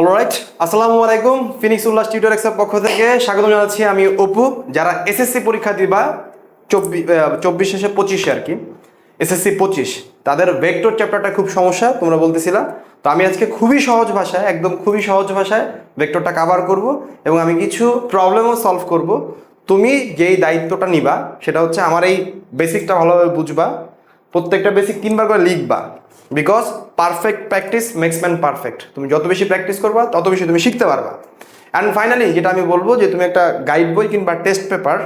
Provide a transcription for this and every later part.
Alright আসসালামু আলাইকুম Phoenix উল্লাস টিউটর এক্সের পক্ষ থেকে স্বাগত জানাচ্ছি আমি অপু, যারা এসএসসি পরীক্ষা দিবা চব্বিশ চব্বিশ শেষে পঁচিশে আর কি এসএসসি পঁচিশ, তাদের ভেক্টর চ্যাপ্টারটা খুব সমস্যা, তোমরা বলতেছিলা। তো আমি আজকে খুবই সহজ ভাষায়, একদম খুবই সহজ ভাষায় ভেক্টরটা কাভার করব এবং আমি কিছু প্রবলেমও সলভ করব। তুমি যেই দায়িত্বটা নিবা, সেটা হচ্ছে আমার এই বেসিকটা ভালোভাবে বুঝবা, প্রত্যেকটা বেসিক তিনবার করে লিখবা। Because perfect practice makes man perfect তুমি যত বেশি প্র্যাকটিস করবা, তত বেশি তুমি শিখতে পারবা। অ্যান্ড ফাইনালি যেটা আমি বলব যে তুমি একটা গাইড বই কিংবা টেস্ট পেপার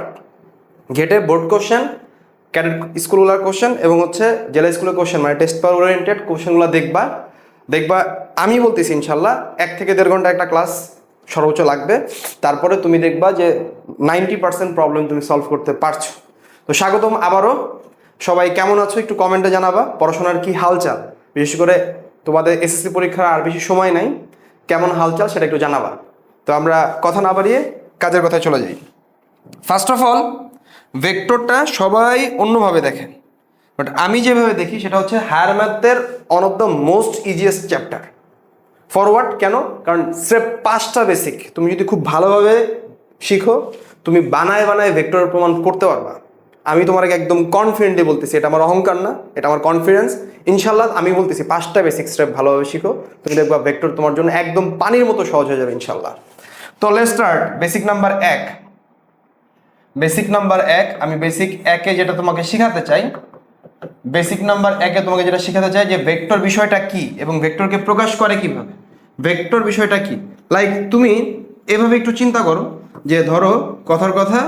ঘেটে বোর্ড কোশ্চেন ক্যাডেট স্কুলগুলোর কোশ্চেন এবং হচ্ছে জেলা স্কুলের কোশ্চেন মানে টেস্ট পেপার ওরিয়েন্টেড কোশ্চেনগুলো দেখবা। দেখবা, আমি বলতেছি ইনশাল্লাহ, এক থেকে দেড় ঘণ্টা একটা ক্লাস সর্বোচ্চ লাগবে। তারপরে তুমি দেখবা যে নাইনটি পার্সেন্ট প্রবলেম তুমি সলভ করতে পারছ। তো স্বাগতম আবারও। সবাই কেমন আছো একটু কমেন্টে জানাবা, পড়াশোনার কি হালচাল? বিশেষ করে তোমাদের এসএসসি পরীক্ষার আর বেশি সময় নাই, কেমন হালচাল সেটা একটু জানাবা। তো আমরা কথা না বাড়িয়ে কাজের কথায় চলে যাই। ফার্স্ট অফ অল ভেক্টরটা সবাই অন্যভাবে দেখে। বাট আমি যেভাবে দেখি, সেটা হচ্ছে হায়ার ম্যাথের one of the most easiest chapter forward কেন? কারণ স্রেফ পাঁচটা বেসিক তুমি যদি খুব ভালোভাবে শিখো, তুমি বানায় বানায় ভেক্টরের প্রমাণ করতে পারবা। আমি তোমাকে একদম কনফিডেন্টলি বলতেছি, এটা আমার অহংকার না, এটা আমার কনফিডেন্স ইনশাল্লাহ আমি বলতেছি, পাঁচটা বেসিক স্টেপ ভালোভাবে শিখো, তুমি দেখবা ভেক্টর তোমার জন্য একদম পানির মতো সহজ হয়ে যাবে ইনশাল্লাহ তো স্টার্ট বেসিক নাম্বার এক। বেসিক নাম্বার এক, আমি বেসিক একে যেটা তোমাকে শেখাতে চাই বেসিক নাম্বার একে তোমাকে যেটা শেখাতে চাই যে ভেক্টর বিষয়টা কি এবং ভেক্টরকে প্রকাশ করে কীভাবে। ভেক্টর বিষয়টা কি? লাইক তুমি এভাবে একটু চিন্তা করো, যে ধরো কথার কথা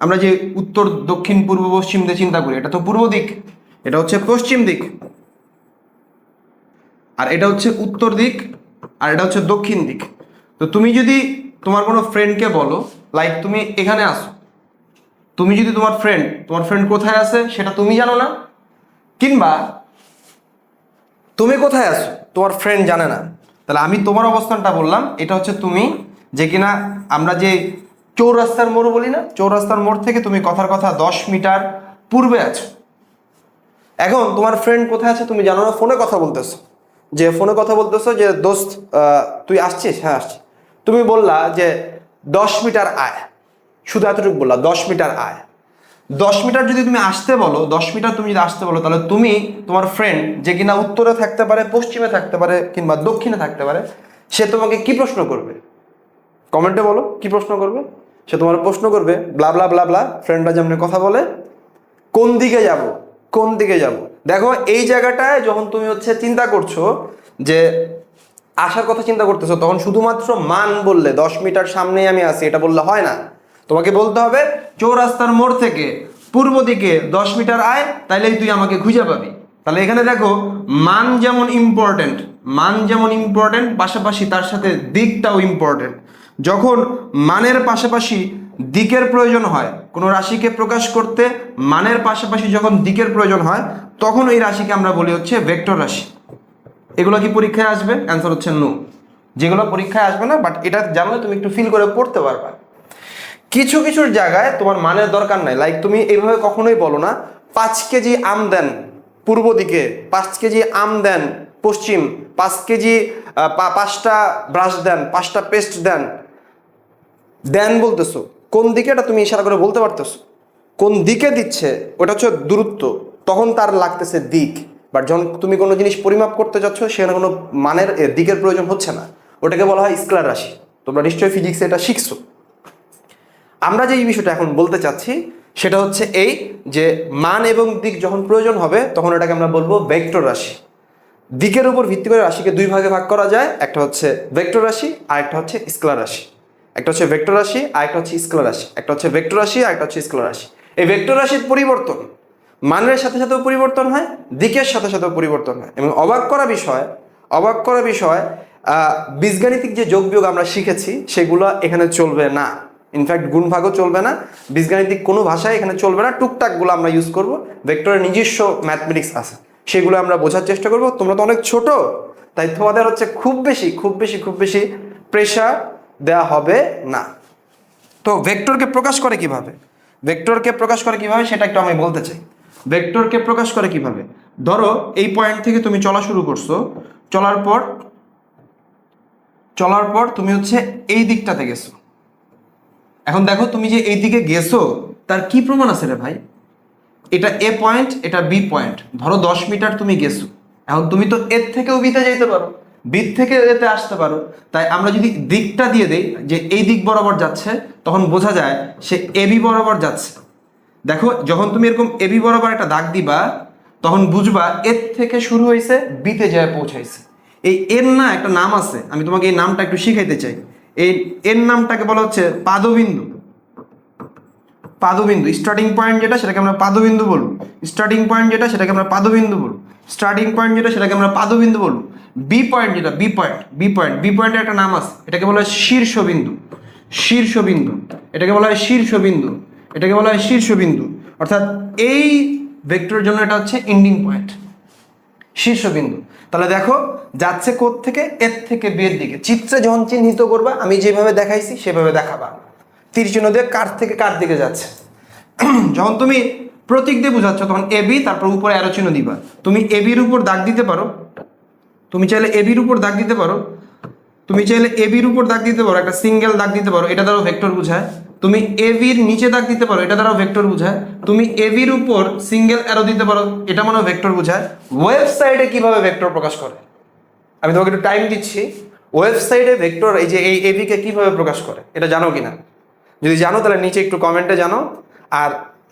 আমরা যে উত্তর, দক্ষিণ, পূর্ব, পশ্চিম দিয়ে চিন্তা করি, এটা তো পূর্ব দিক, এটা হচ্ছে পশ্চিম দিক। আর এটা হচ্ছে উত্তর দিক, আর এটা হচ্ছে দক্ষিণ দিক। তো তুমি যদি তোমার কোনো ফ্রেন্ডকে বলো লাইক তুমি এখানে আসো, তুমি যদি তোমার ফ্রেন্ড তোমার ফ্রেন্ড কোথায় আছে সেটা তুমি জানো না, কিংবা তুমি কোথায় আছো, তোমার ফ্রেন্ড জানে না, তাহলে আমি তোমার অবস্থানটা বললাম, এটা হচ্ছে তুমি যে কিনা আমরা যে চৌরাস্তার মোড় বলি না, চৌরাস্তার মোড় থেকে তুমি কথার কথা দশ মিটার পূর্বে আছো। এখন তোমার ফ্রেন্ড কোথায় আছে তুমি জানো না? ফোনে কথা বলতেছো। যে ফোনে কথা বলতেছো যে, দোস্ত তুই আসছিস? হ্যাঁ আসছি। তুমি বললা যে, দশ মিটার আয়। শুধু এতটুকু বললা, দশ মিটার আয়। দশ মিটার যদি তুমি আসতে বলো, দশ মিটার তুমি যদি আসতে বলো, তাহলে তুমি, তোমার ফ্রেন্ড যে কিনা উত্তরে থাকতে পারে, পশ্চিমে থাকতে পারে, কিংবা দক্ষিণে থাকতে পারে, সে তোমাকে কি প্রশ্ন করবে? কমেন্টে বলো, কি প্রশ্ন করবে? সে তোমার প্রশ্ন করবে ব্লা ব্লা ব্লা ব্লা ফ্রেন্ডরা যেমন কথা বলে, কোন দিকে যাব? কোন দিকে যাব? দেখো, এই জায়গাটায় যখন তুমি হচ্ছে চিন্তা করছ যে আসার কথা চিন্তা করতেছো, তখন শুধুমাত্র মান বললে, দশ মিটার সামনেই আমি আছি, এটা বললে হয় না। তোমাকে বলতে হবে, চৌরাস্তার মোড় থেকে পূর্ব দিকে দশ মিটার আয়, তাইলেই তুই আমাকে খুঁজে পাবি। তাহলে এখানে দেখো, মান যেমন ইম্পর্টেন্ট মান যেমন ইম্পর্টেন্ট পাশাপাশি তার সাথে দিকটাও ইম্পর্টেন্ট যখন মানের পাশাপাশি দিকের প্রয়োজন হয়, কোনো রাশিকে প্রকাশ করতে মানের পাশাপাশি যখন দিকের প্রয়োজন হয়, তখন ওই রাশিকে আমরা বলি হচ্ছে ভেক্টর রাশি। এগুলো কি পরীক্ষায় আসবে? অ্যান্সার হচ্ছে নো যেগুলো পরীক্ষায় আসবে না বাট এটা জানলে তুমি একটু ফিল করে পড়তে পারবা। কিছু কিছুর জায়গায় তোমার মানের দরকার নাই। লাইক তুমি এইভাবে কখনোই বলো না, পাঁচ কেজি আম দেন পূর্ব দিকে, পাঁচ কেজি আম দেন পশ্চিম, পাঁচ কেজি পাঁচটা ব্রাশ দেন, পাঁচটা পেস্ট দেন দেন বলতেছো, কোন দিকে এটা তুমি ইশারা করে বলতে পারতেছো? কোন দিকে দিচ্ছে, ওটা হচ্ছে দূরত্ব, তখন তার লাগতেছে দিক। বাট যখন তুমি কোনো জিনিস পরিমাপ করতে যাচ্ছ, সেখানে কোনো মানের দিকের প্রয়োজন হচ্ছে না। ওটাকে বলা হয় স্কেলার রাশি। তোমরা নিশ্চয়ই ফিজিক্সে এটা শিখছো। আমরা যে এই বিষয়টা এখন বলতে চাচ্ছি, সেটা হচ্ছে এই যে মান এবং দিক যখন প্রয়োজন হবে, তখন এটাকে আমরা বলব ভেক্টর রাশি। দিকের উপর ভিত্তি করে রাশিকে দুই ভাগে ভাগ করা যায়, একটা হচ্ছে ভেক্টর রাশি আর একটা হচ্ছে স্কেলার রাশি। একটা হচ্ছে ভেক্টর রাশি, আর একটা হচ্ছে স্কেলার রাশি। একটা হচ্ছে ভেক্টর রাশি, আর একটা হচ্ছে স্কেলার রাশি। এই ভেক্টর রাশির পরিবর্তন মানের সাথে সাথেও পরিবর্তন হয়, দিকের সাথে সাথেও পরিবর্তন হয়। এবং অবাক করা বিষয়, অবাক করা বিষয় বীজগাণিতিক যে যোগ বিয়োগ আমরা শিখেছি, সেগুলো এখানে চলবে না। ইনফ্যাক্ট গুণভাগও চলবে না। বীজগাণিতিক কোনো ভাষায় এখানে চলবে না। টুকটাকগুলো আমরা ইউজ করব। ভেক্টরের নিজস্ব ম্যাথমেটিক্স আছে। সেগুলো আমরা বোঝার চেষ্টা করব। তোমরা তো অনেক ছোট, তাই তোমাদের হচ্ছে খুব বেশি খুব বেশি খুব বেশি প্রেশার দেওয়া হবে না। তো ভেক্টরকে প্রকাশ করে কীভাবে? ভেক্টরকে প্রকাশ করে কীভাবে সেটা একটু আমি বলতে চাই। ভেক্টরকে প্রকাশ করে কীভাবে? ধরো এই পয়েন্ট থেকে তুমি চলা শুরু করছ, চলার পর চলার পর তুমি হচ্ছে এই দিকটাতে গেছো। এখন দেখো তুমি যে এই দিকে গেছো, তার কি প্রমাণ আছে রে ভাই? এটা এ পয়েন্ট এটা বি পয়েন্ট ধরো দশ মিটার তুমি গেছো। এখন তুমি তো এর থেকেও বিতে যেতে পারো। বির থেকে এতে আসতে পারো। তাই আমরা যদি দিকটা দিয়ে দেই, যে এই দিক বরাবর যাচ্ছে, তখন বোঝা যায় সে এবি বরাবর যাচ্ছে। দেখো, যখন তুমি এরকম এবি বরাবর একটা দাগ দিবা, তখন বুঝবা এর থেকে শুরু হয়েছে বিতে যায় পৌঁছাইছে। এই এর না একটা নাম আছে, আমি তোমাকে এই নামটা একটু শিখাইতে চাই। এই এর নামটাকে বলা হচ্ছে পাদবিন্দু। পাদবিন্দু স্টার্টিং পয়েন্ট যেটা সেটাকে আমরা পাদবিন্দু বলব। স্টার্টিং পয়েন্ট যেটা সেটাকে আমরা পাদবিন্দু বলব। স্টার্টিং পয়েন্ট যেটা সেটাকে আমরা পাদবিন্দু বলব। বি পয়েন্ট যেটা B point B point B পয়েন্টের একটা নাম আছে। এটাকে বলা হয় শীর্ষবিন্দু। শীর্ষবিন্দু। এটাকে বলা হয় শীর্ষবিন্দু। এটাকে বলা হয় শীর্ষবিন্দু। অর্থাৎ এই ভেক্টরের জন্য এটা হচ্ছে এন্ডিং পয়েন্ট শীর্ষবিন্দু। তাহলে দেখো, যাচ্ছে কোথ থেকে এর থেকে বিয়ের দিকে। চিত্রে যখন চিহ্নিত করবা, আমি যেভাবে দেখাইছি, সেভাবে দেখাবা। তীর চিহ্ন দিয়ে কার থেকে কার দিকে যাচ্ছে? যখন তুমি প্রতীক দিয়ে বোঝাচ্ছ, তখন এবি তারপর উপরে অ্যারো চিহ্ন দিবা। তুমি এবির উপর দাগ দিতে পারো। তুমি চাইলে এবির উপর দাগ দিতে পারো। তুমি চাইলে এবির উপর দাগ দিতে পারো, একটা সিঙ্গেল দাগ দিতে পারো, এটা দ্বারাও ভেক্টর বোঝায়। তুমি এবির নিচে দাগ দিতে পারো, এটা দ্বারাও ভেক্টর বোঝায়। তুমি এবির উপর সিঙ্গেল অ্যারো দিতে পারো, এটা মানেও ভেক্টর বোঝায়। ওয়েবসাইটে কীভাবে ভেক্টর প্রকাশ করে? আমি তোমাকে একটু টাইম দিচ্ছি। ওয়েবসাইটে ভেক্টর এই যে এই এবিকে কীভাবে প্রকাশ করে? এটা জানো কিনা? যদি জানো তাহলে নিচে একটু কমেন্টে জানো। আর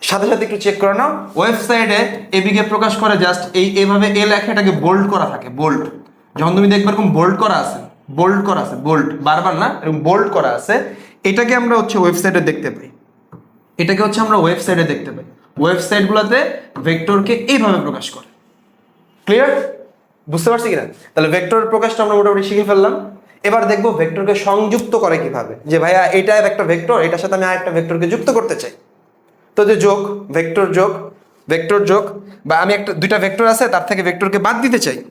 সাথে সাথে একটু চেক করে নাও। ওয়েবসাইটে এবিকে প্রকাশ করে জাস্ট এই, এভাবে এ লেখা এটাকে বোল্ড করা থাকে বোল্ড যখন তুমি দেখবে এরকম বোল্ড করা আছে বোল্ড করা আছে বোল্ড বারবার না, এরকম বোল্ড করা আছে, এটাকে আমরা হচ্ছে ওয়েবসাইটে দেখতে পাই। এটাকে হচ্ছে আমরা ওয়েবসাইটে দেখতে পাই। ওয়েবসাইটগুলোতে ভেক্টরকে এইভাবে প্রকাশ করে। ক্লিয়ার বুঝতে পারছি কিনা? তাহলে ভেক্টরের প্রকাশটা আমরা মোটামুটি শিখে ফেললাম। এবার দেখব ভেক্টরকে সংযুক্ত করে কীভাবে। যে ভাইয়া এটা একটা ভেক্টর, এটার সাথে আমি আরেকটা ভেক্টরকে যুক্ত করতে চাই। তো যে যোগ, ভেক্টর যোগ ভেক্টর যোগ, বা আমি একটা, দুইটা ভেক্টর আছে, তার থেকে ভেক্টরকে বাদ দিতে চাই।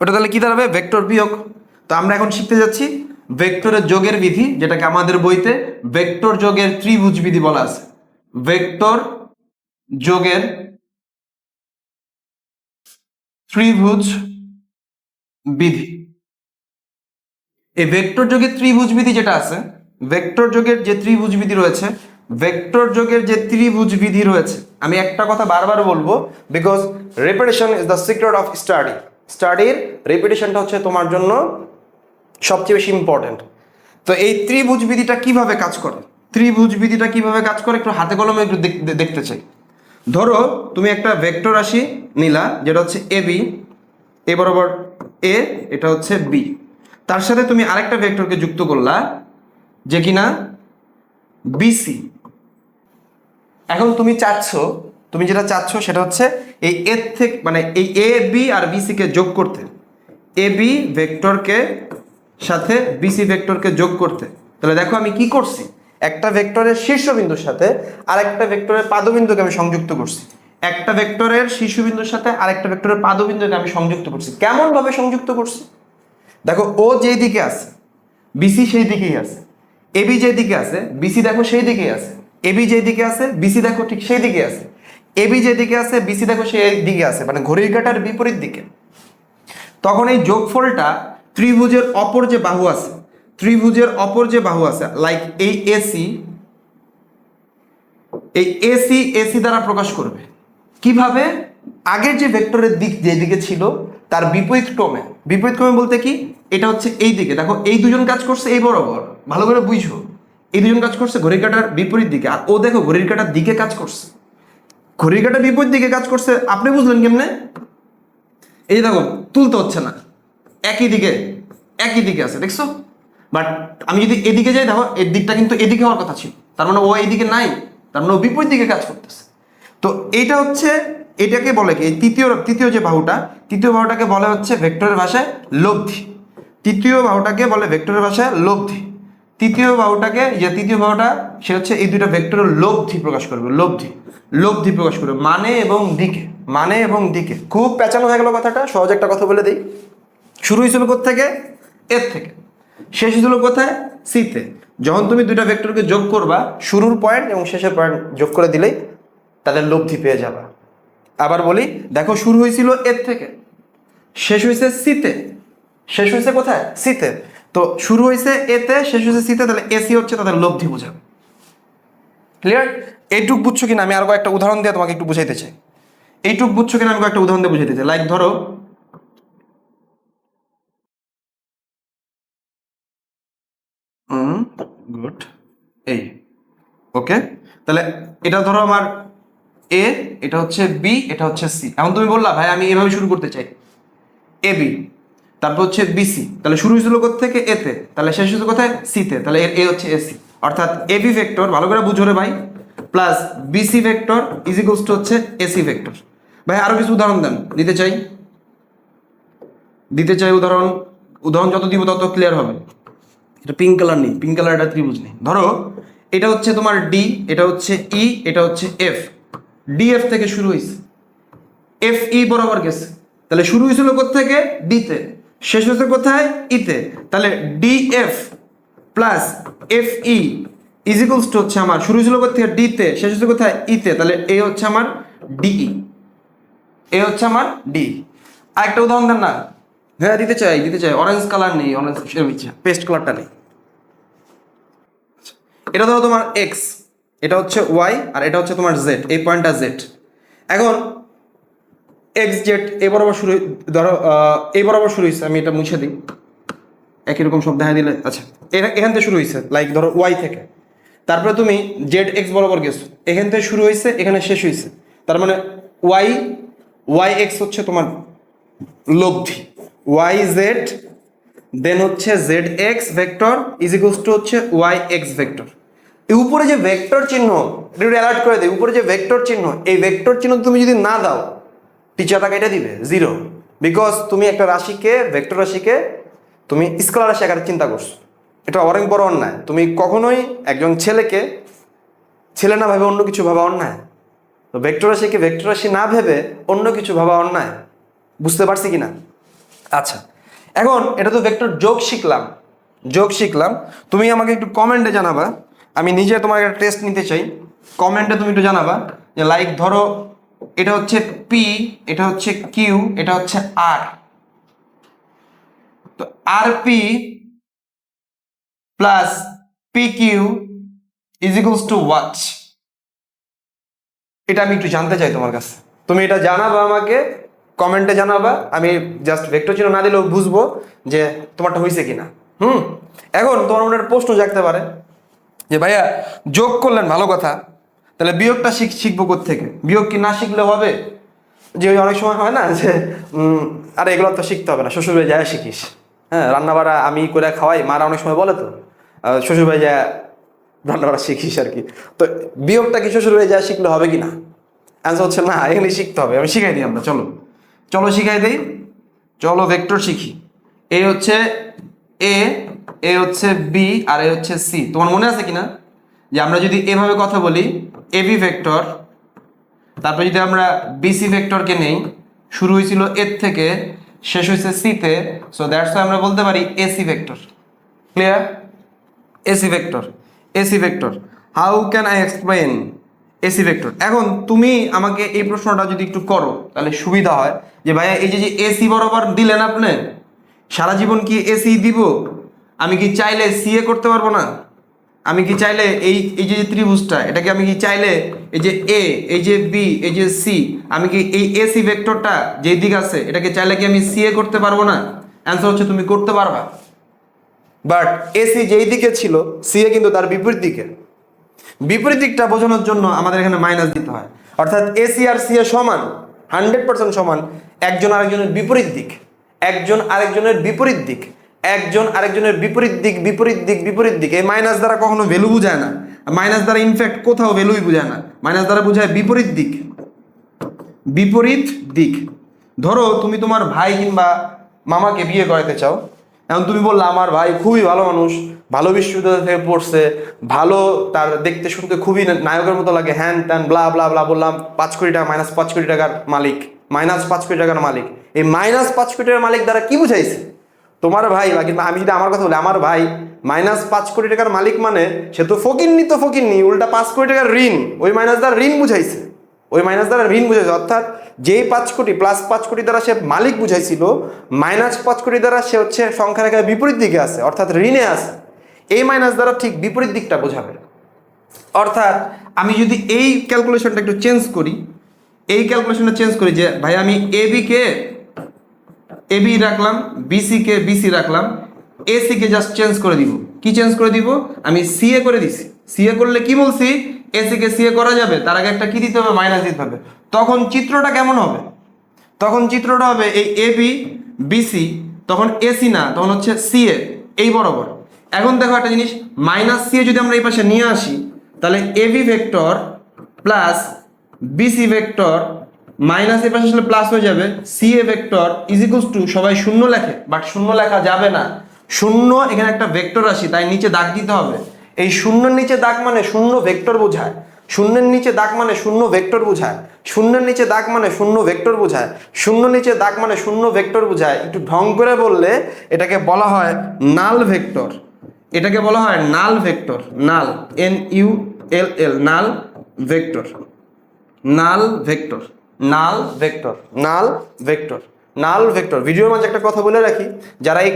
ওটা তাহলে কি দাঁড়াবে? ভেক্টর বিয়োগ। তো আমরা এখন শিখতে যাচ্ছি ভেক্টরের যোগের বিধি, যেটাকে আমাদের বইতে ভেক্টর যোগের ত্রিভুজ বিধি বলা আছে। ভেক্টর যোগের ত্রিভুজ বিধি। এই ভেক্টর যোগের ত্রিভুজ বিধি যেটা আছে ভেক্টর যোগের যে ত্রিভুজ বিধি রয়েছে ভেক্টর যোগের যে ত্রিভুজ বিধি রয়েছে, আমি একটা কথা বারবার বলব because repetition is the secret of study স্টাডির রেপিটেশনটা হচ্ছে তোমার জন্য সবচেয়ে বেশি ইম্পর্টেন্ট তো এই ত্রিভুজ বিধিটা কীভাবে কাজ করে? ত্রিভুজ বিধিটা কীভাবে কাজ করে? একটু হাতে কলমে একটু দেখ- দেখতে চাই। ধরো, তুমি একটা ভেক্টর রাশি নিলা, যেটা হচ্ছে এ বি এ বরাবর এ এটা হচ্ছে বি তার সাথে তুমি আরেকটা ভেক্টরকে যুক্ত করলা, যে কিনা বিসি এখন তুমি চাচ্ছ, তুমি যেটা চাচ্ছ সেটা হচ্ছে এই এর থেকে মানে এই এ বি আর বিসি কে যোগ করতে। এ বি ভেক্টরকে সাথে বিসি ভেক্টরকে যোগ করতে। তাহলে দেখো আমি কি করছি? একটা ভেক্টরের শীর্ষবিন্দুর সাথে আর একটা ভেক্টরের পাদবিন্দুকে আমি সংযুক্ত করছি। একটা ভেক্টরের শীর্ষবিন্দুর সাথে আরেকটা ভেক্টরের পাদবিন্দুকে আমি সংযুক্ত করছি। কেমন ভাবে সংযুক্ত করছি? দেখো, ও যেই দিকে আছে বিসি সেই দিকেই আছে এবি যেই দিকে আছে বিসি দেখো সেই দিকেই আছে এবি যেই দিকে আছে বিসি দেখো ঠিক সেই দিকে আছে এবি যে দিকে আছে বিসি দেখো সেই দিকে আছে মানে ঘড়ির কাঁটার বিপরীত দিকে। তখন এই যোগফলটা ত্রিভুজের অপর যে বাহু আছে, ত্রিভুজের অপর যে বাহু আছে লাইক এই এসি এই এসি এসি দ্বারা প্রকাশ করবে। কীভাবে? আগের যে ভেক্টরের দিক যেদিকে ছিল তার বিপরীত ক্রমে। বিপরীত ক্রমে বলতে কি? এটা হচ্ছে এই দিকে। দেখো, এই দুজন কাজ করছে এই বরাবর। ভালো করে বুঝো। এই দুজন কাজ করছে ঘড়ির কাটার বিপরীত দিকে। আর ও দেখো ঘড়ির কাটার দিকে কাজ করছে। ঘড়ির কাঁটার বিপরীত দিকে কাজ করছে। আপনি বুঝলেন কেমনে? এই দেখো, তুলতে হচ্ছে না। একই দিকে একই দিকে আছে, দেখছ? বাট আমি যদি এদিকে যাই, দেখো, এর দিকটা কিন্তু এদিকে হওয়ার কথা ছিল। তার মানে ও এদিকে নাই, তার মানে ও বিপরীত দিকে কাজ করতেছে। তো এইটা হচ্ছে এটাকে বলে কি? তৃতীয় তৃতীয় যে বাহুটা, তৃতীয় বাহুটাকে বলে হচ্ছে ভেক্টরের ভাষায় লব্ধি। তৃতীয় বাহুটাকে বলে ভেক্টরের ভাষায় লব্ধি। তৃতীয় বাহুটাকে, যে তৃতীয় বাহুটা, সে হচ্ছে এই দুইটা ভেক্টরের লব্ধি প্রকাশ করবে, লব্ধি। লব্ধি প্রকাশ করবে মানে এবং দিকে মানে এবং দিকে। খুব পেঁচানো হয়ে গেল কথাটা, সহজ একটা কথা বলে দিই। শুরু হয়েছিল থেকে এর থেকে। শেষ হয়েছিল কোথায়? সিতে যখন তুমি দুইটা ভেক্টরকে যোগ করবা, শুরুর পয়েন্ট এবং শেষের পয়েন্ট যোগ করে দিলেই তাদের লব্ধি পেয়ে যাবা। আবার বলি, দেখো শুরু হয়েছিল এর থেকে। শেষ হয়েছে সিতে। শেষ হয়েছে কোথায়? সিতে। তো শুরু হয়েছে এতে, শেষ হয়েছে সিতে, তাহলে এসি হচ্ছে তাদের লব্ধি বোঝাবে ক্লিয়ার এইটুক বুঝছ কিনা? আমি আরও একটা উদাহরণ দিয়ে তোমাকে একটু বুঝাইতে চাই। এইটুক বুঝছ কিনা? আমি একটা উদাহরণ দিয়ে বুঝাইতে চাই। লাইক ধরো গুড, এই ওকে তাহলে এটা ধরো আমার এ এটা হচ্ছে বি এটা হচ্ছে সি এখন তুমি বললা, ভাই, আমি এভাবে শুরু করতে চাই। এ বি তারপর হচ্ছে বিসি তাহলে শুরু হয়েছিল থেকে এতে তাহলে শেষ হয়েছে কোথায়? সিতে তাহলে এর এ হচ্ছে এসি অর্থাৎ এ বি ভেক্টর ভালো করে বুঝো রে ভাই। Plus BC vector is to হচ্ছে এসি ভেক্টর ভাই, আরও কিছু উদাহরণ দেন। দিতে চাই? দিতে চাই উদাহরণ। উদাহরণ যত দিব তত ক্লিয়ার হবে। এটা পিঙ্ক কালার নেই। পিঙ্ক কালার এটা ত্রিভুজ নেই। ধরো, এটা হচ্ছে তোমার ডি এটা হচ্ছে ই এটা হচ্ছে এফ ডি এফ থেকে শুরু হয়েছে এফ ই বরাবর গেছে। তাহলে শুরু হয়েছিল কোথেকে ডিতে শেষ হয়েছে কোথায়? ইতে তাহলে D F plus F E equals to হচ্ছে আমার, শুরু হয়েছিল কোথেকে ডিতে শেষ হয়েছে কোথায়? ইতে তাহলে এ হচ্ছে আমার ডিই এ হচ্ছে আমার ডি আর একটা উদাহরণ দেন না। হ্যাঁ দিতে চাই দিতে চাই। অরেঞ্জ কালার নেই অরেঞ্জ পেস্ট কালারটা নেই। এটা ধরো তোমার এক্স এটা হচ্ছে ওয়াই আর এটা হচ্ছে তোমার জেড, এই পয়েন্টটা জেড। এখন এক্স জেড এই বরাবর শুরু ধরো এই বরাবর শুরু হয়েছে আমি এটা মুছে দিই। একই রকম সব দেখা দিলে আচ্ছা এরা- এখান থেকে শুরু হয়েছে লাইক ধরো ওয়াই থেকে। তারপরে তুমি জেড, এক্স বরাবর গেছো। এখান থেকে শুরু হয়েছে এখানে শেষ হয়েছে তার মানে ওয়াই ওয়াই এক্স হচ্ছে তোমার লব্ধি। ওয়াই জেড, দেন হচ্ছে Z X vector, is to হচ্ছে ওয়াই এক্স ভেক্টর। এই উপরে যে ভেক্টর চিহ্ন, এটা একটু অ্যালার্ট করে দেয় উপরে যে ভেক্টর চিহ্ন, এই ভেক্টর চিহ্ন তুমি যদি না দাও টিচার টাকা এটা দিবে জিরো বিকজ তুমি একটা রাশিকে ভেক্টর রাশিকে, তুমি স্কলার রাশি আকারে চিন্তা করছ। এটা অনেক বড় অন্যায়। তুমি কখনোই একজন ছেলেকে, ছেলে না ভাবে অন্য কিছু ভাবা অন্যায়। তো ভেক্টর রাশিকে ভেক্টর রাশি না ভেবে অন্য কিছু ভাবা অন্যায়। বুঝতে পারছি কি না আচ্ছা এখন এটা তো ভেক্টর যোগ শিখলাম। যোগ শিখলাম। তুমি আমাকে একটু কমেন্টে জানাবা। আমি নিজে তোমার একটা টেস্ট নিতে চাই। কমেন্টে তুমি একটু জানাবা যে লাইক ধরো, এটা হচ্ছে পি এটা হচ্ছে কিউ এটা হচ্ছে আর তো আর P plus P Q is equals to watch এটা আমি একটু জানতে চাই তোমার কাছে। তুমি এটা জানাবা আমাকে কমেন্টে জানাবা। আমি জাস্ট ভেক্টর চিহ্ন না দিলেও বুঝব যে তোমারটা হয়েছে কিনা। হুম? এখন তোমার মনে প্রশ্ন জাগতে পারে। যে ভাইয়া, যোগ করলেন, ভালো কথা। তাহলে বিয়োগটা শিখ, শিখব থেকে বিয়োগ কি না শিখলে হবে? যে অনেক সময় হয় না, যে আরে এগুলো তো শিখতে হবে না, শ্বশুরবাড়ি যায় শিখিস। হ্যাঁ রান্না বাড়া আমি করে খাওয়াই, মারা অনেক সময় বলে তো শ্বশুরবাড়ি যায় রান্না বাড়া শিখিস আর কি। তো বিয়োগটা কি শ্বশুরবাড়ি যায় শিখলে হবে কি না? অ্যান্সার হচ্ছে না এখানে শিখতে হবে, আমি শিখাই দিই আমরা, চলো। চলো শিখাই দিই, চলো ভেক্টর শিখি। এই হচ্ছে এ এ হচ্ছে বি আর এ হচ্ছে সি তোমার মনে আছে কিনা? যে আমরা যদি এভাবে কথা বলি এ বি ভেক্টর তারপর যদি আমরা বিসি ভেক্টরকে নেই, শুরু হয়েছিল এর থেকে, শেষ হয়েছে সিতে সো দ্যাটস আমরা বলতে পারি AC vector clear AC vector AC vector how can I explain AC vector এখন তুমি আমাকে এই প্রশ্নটা যদি একটু করো, তাহলে সুবিধা হয়। যে ভাইয়া, এই যে এসি বরাবর দিলেন আপনি, সারা জীবন কি এসি দিব? আমি কি চাইলে সিএ করতে পারব না? আমি কি চাইলে এই এই যে ত্রিভুজটা, এটাকে আমি কি চাইলে এই যে এ এই যে বি এই যে সি আমি কি এই এসি ভেক্টরটা যে দিক আছে, এটাকে চাইলে কি আমি সিএ করতে পারব না? অ্যান্সার হচ্ছে তুমি করতে পারবা। বাট এসি যেই দিকে ছিল সিএ কিন্তু তার বিপরীত দিকে। বিপরীত দিকটা বোঝানোর জন্য আমাদের এখানে মাইনাস দিতে হয়। অর্থাৎ এসি আর সিএ সমান হান্ড্রেড পার্সেন্ট সমান, একজন আরেকজনের বিপরীত দিক। একজন আরেকজনের বিপরীত দিক। একজন আরেকজনের বিপরীত দিক বিপরীত দিক বিপরীত দিক, এই মাইনাস দ্বারা কখনো ভ্যালু বোঝায় না। মাইনাস দ্বারা ইনফ্যাক্ট কোথাও ভ্যালুই বোঝায় না। মাইনাস দ্বারা বোঝায় বিপরীত দিক। বিপরীত দিক। ধরো তুমি তোমার ভাই কিংবা মামাকে বিয়ে করাতে চাও। এখন তুমি বললে, আমার ভাই খুবই ভালো মানুষ, ভালো বিশ্ববিদ্যালয় থেকে পড়ছে, ভালো তার দেখতে শুনতে খুবই নায়কের মতো লাগে হ্যান ত্যান ব্লা ব্লা ব্লা বললাম, পাঁচ কোটি টাকা মাইনাস পাঁচ কোটি টাকার মালিক মাইনাস পাঁচ কোটি টাকার মালিক। এই মাইনাস পাঁচ কোটি টাকার মালিক দ্বারা কি বুঝাইছে? তোমার ভাই বা কিংবা আমি যদি আমার কথা বলি, আমার ভাই মাইনাস পাঁচ কোটি টাকার মালিক মানে সে তো ফকিরনি তো ফকিরনি উল্টা পাঁচ কোটি টাকার ঋণ। ওই মাইনাস দ্বারা ঋণ বুঝাইছে। ওই মাইনাস দ্বারা ঋণ বুঝাইছে। অর্থাৎ যেই পাঁচ কোটি প্লাস পাঁচ কোটি দ্বারা সে মালিক বুঝাইছিল মাইনাস পাঁচ কোটি দ্বারা সে হচ্ছে সংখ্যা রেখায় বিপরীত দিকে আছে, অর্থাৎ ঋণে আছে। এই মাইনাস দ্বারা ঠিক বিপরীত দিকটা বোঝাবে। অর্থাৎ আমি যদি এই ক্যালকুলেশনটা একটু চেঞ্জ করি, এই ক্যালকুলেশনটা চেঞ্জ করি যে, ভাই আমি এ কে এ বি রাখলাম বিসি কে বিসি রাখলাম এসি কে জাস্ট চেঞ্জ করে দিব। কি চেঞ্জ করে দিব? আমি সিএ করে দিছি। সিএ করলে কি বলছি? এসি কে সিএ করা যাবে। তার আগে একটা কি দিতে হবে? মাইনাস দিতে হবে। তখন চিত্রটা কেমন হবে? তখন চিত্রটা হবে এই এ বি বিসি তখন এসি না, তখন হচ্ছে সিএ এই বরাবর। এখন দেখো একটা জিনিস মাইনাস সিএ যদি আমরা এই পাশে নিয়ে আসি, তাহলে AB vector plus BC vector minus এর পাশে আসলে প্লাস হয়ে যাবে। CA vector is equals to সবাই শূন্য লেখে বাট শূন্য লেখা যাবে না। শূন্য এখানে একটা ভেক্টর আসি তাই নিচে দাগ দিতে হবে। এই শূন্যের নিচে দাগ মানে শূন্য ভেক্টর বোঝায়। শূন্যের নিচে দাগ মানে শূন্য ভেক্টর বোঝায়। শূন্যের নিচে দাগ মানে শূন্য ভেক্টর বোঝায়। শূন্য নিচে দাগ মানে শূন্য ভেক্টর বোঝায়। একটু ঢং করে বললে এটাকে বলা হয় নাল ভেক্টর এটাকে বলা হয় null vector null N U L L null vector null vector null vector. Null vector. Null vector. Null মাঝে একটা কথা বলে রাখি, যারা এই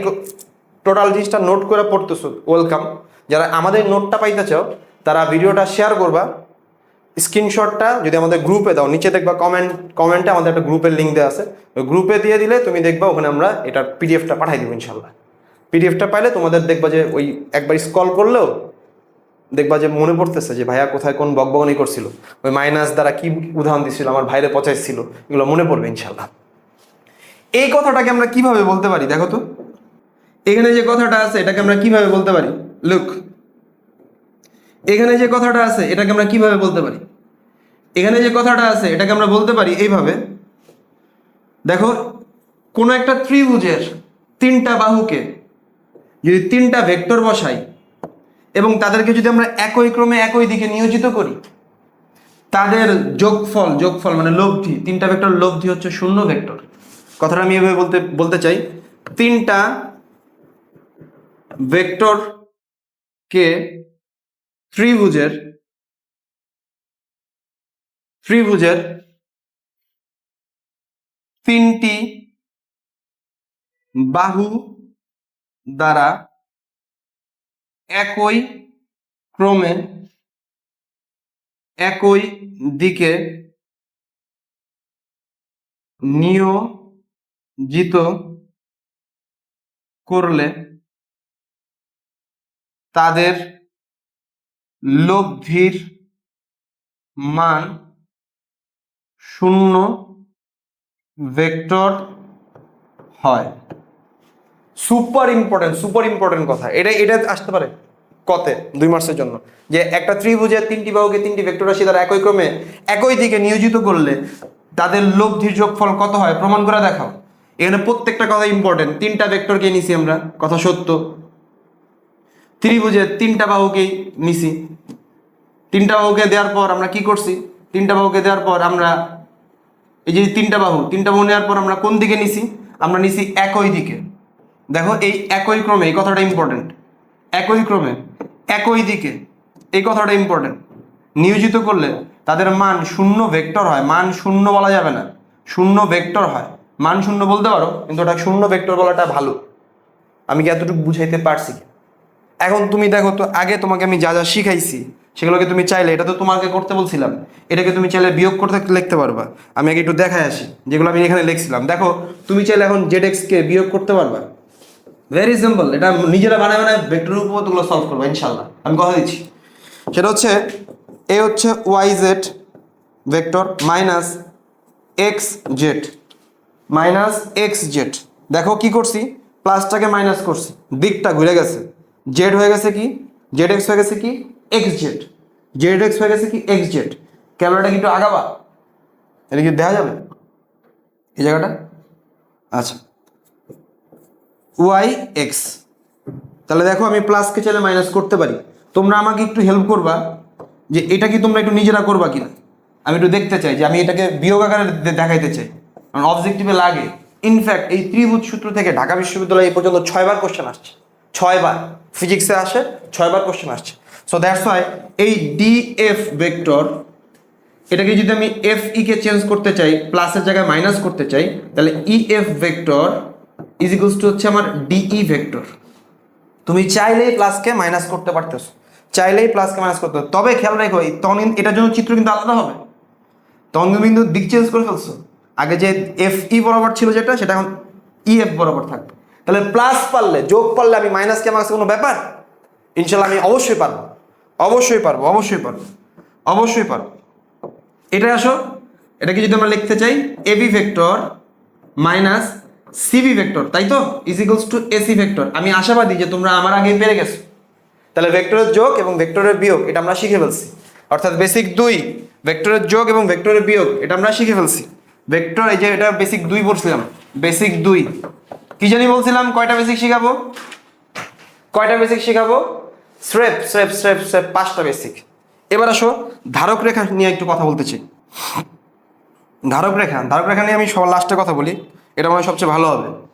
টোটাল জিনিসটা নোট করে পড়তেছো ওয়েলকাম যারা আমাদের নোটটা পাইতে চাও, তারা ভিডিওটা শেয়ার করবা। স্ক্রিনশটটা যদি আমাদের গ্রুপে দাও, নিচে দেখবা কমেন্ট কমেন্টে আমাদের একটা গ্রুপের লিঙ্ক দেওয়া আছে। ওই গ্রুপে দিয়ে দিলে তুমি দেখবা ওখানে আমরা এটার পিডিএফটা পাঠাই দেবো ইনশাল্লাহ পিডিএফটা পাইলে তোমাদের দেখবা যে ওই একবার স্কল করলেও দেখবা যে মনে পড়তেছে যে ভাইয়া কোথায় কোন বকবগনি করছিল। ওই মাইনাস দ্বারা কি উদাহরণ দিছিল, আমার ভাইরে পচাইছিল, এগুলো মনে পড়বে ইনশাল্লাহ এই কথাটাকে আমরা কীভাবে বলতে পারি দেখো তো? এখানে যে কথাটা আছে, এটাকে আমরা কীভাবে বলতে পারি? লুক এখানে যে কথাটা আছে, এটাকে আমরা কীভাবে বলতে পারি? এখানে যে কথাটা আছে, এটাকে আমরা বলতে পারি এইভাবে, দেখো, কোনো একটা ত্রিভুজের তিনটা বাহুকে যদি তিনটা ভেক্টর বসাই এবং তাদেরকে যদি আমরা একই ক্রমে একই দিকে নিয়োজিত করি, তাদের যোগফল যোগফল মানে লব্ধি, তিনটা ভেক্টর লব্ধি হচ্ছে শূন্য ভেক্টর কথাটা আমি এভাবে বলতে বলতে চাই, তিনটা ভেক্টরকে ত্রিভুজের ত্রিভুজের তিনটি বাহু দ্বারা একই ক্রমে একই দিকে নিয়োজিত করলে তাদের লব্ধির মান শূন্য ভেক্টর হয়। সুপার ইম্পর্টেন্ট সুপার ইম্পর্টেন্ট কথা। এটা এটা আসতে পারে কতে, দুই মাসের জন্য। যে একটা ত্রিভুজের তিনটি বাহুকে তিনটি ভেক্টর রাশি দ্বারা একই ক্রমে একই দিকে নিয়োজিত করলে তাদের লব্ধির যোগফল কত হয়? প্রমাণ করে দেখাও। এখানে প্রত্যেকটা কথা ইম্পর্টেন্ট তিনটা ভেক্টরকে নিছি আমরা? কথা সত্য। ত্রিভুজের তিনটা বাহুকেই নিছি। তিনটা বাহুকে দেওয়ার পর আমরা কি করছি? তিনটা বাহুকে দেওয়ার পর আমরা এই যে তিনটা বাহু তিনটা বাহু নেওয়ার পর আমরা কোন দিকে নিছি? আমরা নিছি একই দিকে। দেখো, এই একই ক্রমে এই কথাটা ইম্পর্টেন্ট একই ক্রমে, একই দিকে এই কথাটা ইম্পর্টেন্ট নিয়োজিত করলে তাদের মান শূন্য ভেক্টর হয়। মান শূন্য বলা যাবে না। শূন্য ভেক্টর হয়। মান শূন্য বলতে পারো, কিন্তু ওটা শূন্য ভেক্টর বলাটা ভালো। আমি কি এতটুকু বুঝাইতে পারছি এখন তুমি দেখো তো, আগে তোমাকে আমি যা যা শিখাইছি, সেগুলোকে তুমি চাইলে, এটা তো তোমাকে করতে বলছিলাম, এটাকে তুমি চাইলে বিয়োগ করতে লিখতে পারবা। আমি আগে একটু দেখাই আসি, যেগুলো আমি এখানে লিখছিলাম। দেখো, তুমি চাইলে এখন জেড কে বিয়োগ করতে পারবা। ভেরি সিম্পল এটা নিজেরা বানায় বানায় ভেক্টরের উপর তোগুলো সলভ করব ইনশাল্লাহ আমি কথা দিচ্ছি। সেটা হচ্ছে এ হচ্ছে Y Z vector minus X Z minus X Z দেখো কি করছি? প্লাসটাকে মাইনাস করছি। দিকটা ঘুরে গেছে। জেড হয়ে গেছে কি? জেড এক্স হয়ে গেছে কি? এক্স জেড জেড এক্স হয়ে গেছে কি? এক্স জেড ক্যামেরাটা কি একটু আগাবা? এটা কি দেখা যাবে? এই জায়গাটা? আচ্ছা। ওয়াই এক্স তাহলে দেখো আমি প্লাসকে চাইলে মাইনাস করতে পারি। তোমরা আমাকে একটু হেল্প করবা যে এটা কি তোমরা একটু নিজেরা করবা কিনা। আমি একটু দেখতে চাই যে আমি এটাকে বিয়োগ আকারে দেখাইতে চাই। কারণ অবজেক্টিভে লাগে। ইনফ্যাক্ট এই ত্রিভুজ সূত্র থেকে ঢাকা বিশ্ববিদ্যালয়ে এই পর্যন্ত ছয়বার কোশ্চেন আসছে। ছয়বার। ফিজিক্সে আসে, ছয়বার কোশ্চেন আসছে। সো দ্যাটস ওয়াই এই ডিএফ ভেক্টর এটাকে যদি আমি এফ ই কে চেঞ্জ করতে চাই প্লাসের জায়গায় মাইনাস করতে চাই, তাহলে E F vector is equals to হচ্ছে আমার ডিই ভেক্টর তুমি চাইলেই প্লাসকে মাইনাস করতে পারতেছো। চাইলেই প্লাসকে মাইনাস করতে। তবে খেয়াল রাখো তখন এটার জন্য চিত্র কিন্তু আলাদা হবে। তখন দিক চেঞ্জ করে ফেলছো। আগে যে এফ ই বরাবর ছিল যেটা, সেটা এখন ই এফ বরাবর থাকবে। তাহলে প্লাস পারলে, যোগ পারলে আমি মাইনাসকে মাইনাস কোনো ব্যাপার? ইনশাল্লাহ আমি অবশ্যই পারব। অবশ্যই পারব অবশ্যই পারব। অবশ্যই পারব। এটা আসো। এটাকে যদি আমরা লিখতে চাই AB vector minus CB vector তাই তো? Is equals to AC vector আমি আশাবাদী যে তোমরা আমার আগে পেরে গেছো। তাহলে ভেক্টরের যোগ এবং ভেক্টরের বিয়োগ, এটা আমরা শিখে ফেলছি। অর্থাৎ বেসিক দুই ভেক্টরের যোগ এবং ভেক্টরের বিয়োগ, এটা আমরা শিখে ফেলছি। ভেক্টর এই যে এটা বেসিক দুই পড়ছিলাম। বেসিক দুই। কি জানি বলছিলাম, কয়টা বেসিক শিখাবো? কয়টা বেসিক শিখাবো? স্রেপ স্রেপ স্রেপ স্রেপ পাঁচটা বেসিক এবার আসো, ধারক রেখা নিয়ে একটু কথা বলতে চাই। ধারক রেখা ধারক রেখা নিয়ে আমি সবার লাস্টে কথা বলি। এটা মনে হয় সবচেয়ে ভালো হবে।